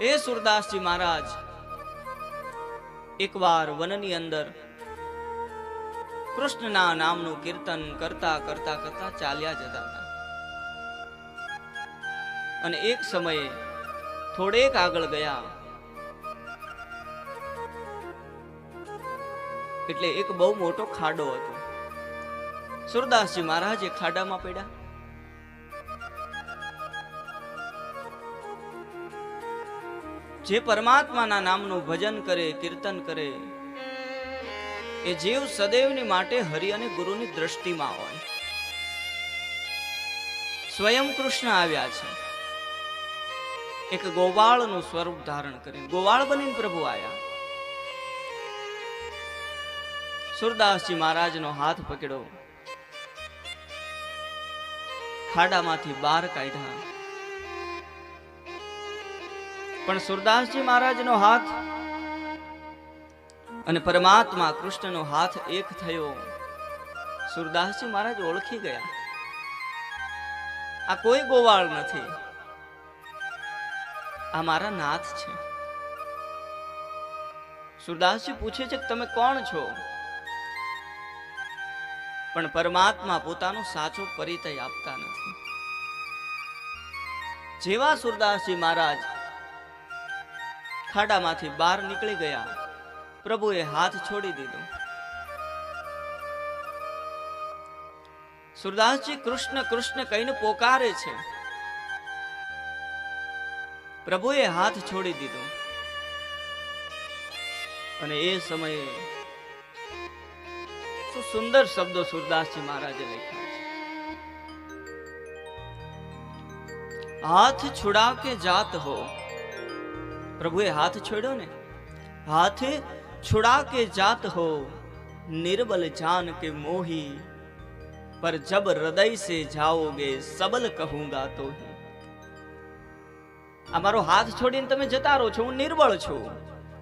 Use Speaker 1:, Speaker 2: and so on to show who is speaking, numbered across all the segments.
Speaker 1: એ સુરદાસજી મહારાજ, એકવાર વનની અંદર કૃષ્ણના નામનું કીર્તન કરતા કરતા કરતા ચાલ્યા જતા હતા. અને એક સમયે થોડેક આગળ ગયા. એટલે એક બહુ મોટો ખાડો હતો. સુરદાસજી મહારાજ એ ખાડામાં પડ્યા. જે પરમાત્માના નામનું ભજન કરે, કીર્તન કરે, એ જીવ સદૈવની માટે હરિ અને ગુરુની દ્રષ્ટિમાં હોય. સ્વયં કૃષ્ણ આવ્યા છે. એક ગોવાળનું સ્વરૂપ ધારણ કરી ગોવાળ બનીને પ્રભુ આવ્યા સુરદાસજી મહારાજનો હાથ પકડ્યો. ખાડામાંથી બહાર કાઢ્યા. પણ સુરદાસજી મહારાજનો હાથ અને પરમાત્મા કૃષ્ણનો હાથ એક થયો. સુરદાસજી મહારાજ ઓળખી ગયા. આ કોઈ ગોવાળ નથી. આ મારા નાથ છે. સુરદાસજી પૂછે છે કે તમે કોણ છો? પણ પરમાત્મા પોતાનો સાચો પરિચય આપતા નથી. જેવા સુરદાસજી મહારાજ ખાડામાંથી બહાર નીકળી ગયા. પ્રભુએ હાથ છોડી દીધો. સુરદાસજી કૃષ્ણ કૃષ્ણ કહીને પોકારે છે. પ્રભુએ હાથ છોડી દીધો. અને એ સમયે સુંદર શબ્દો સુરદાસજી મહારાજે લખ્યા હાથ છુડા કે જાત હો? પ્રભુએ હાથ છોડ્યો ને? હાથ છોડા કે જાત હો, નિર્બલ જાન કે મોહી. પર જબ હૃદય સે જાઓગે, સબલ કહુંગા તો અમારો હાથ છોડીને તમે જતા રહો છો, હું નિર્બળ છું.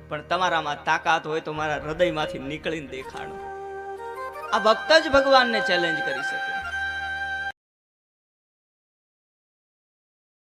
Speaker 1: પણ તમારામાં તાકાત હોય તો મારા હૃદયમાંથી નીકળીને દેખાડો. આ ભક્ત જ ભગવાનને ચેલેન્જ કરી શકે.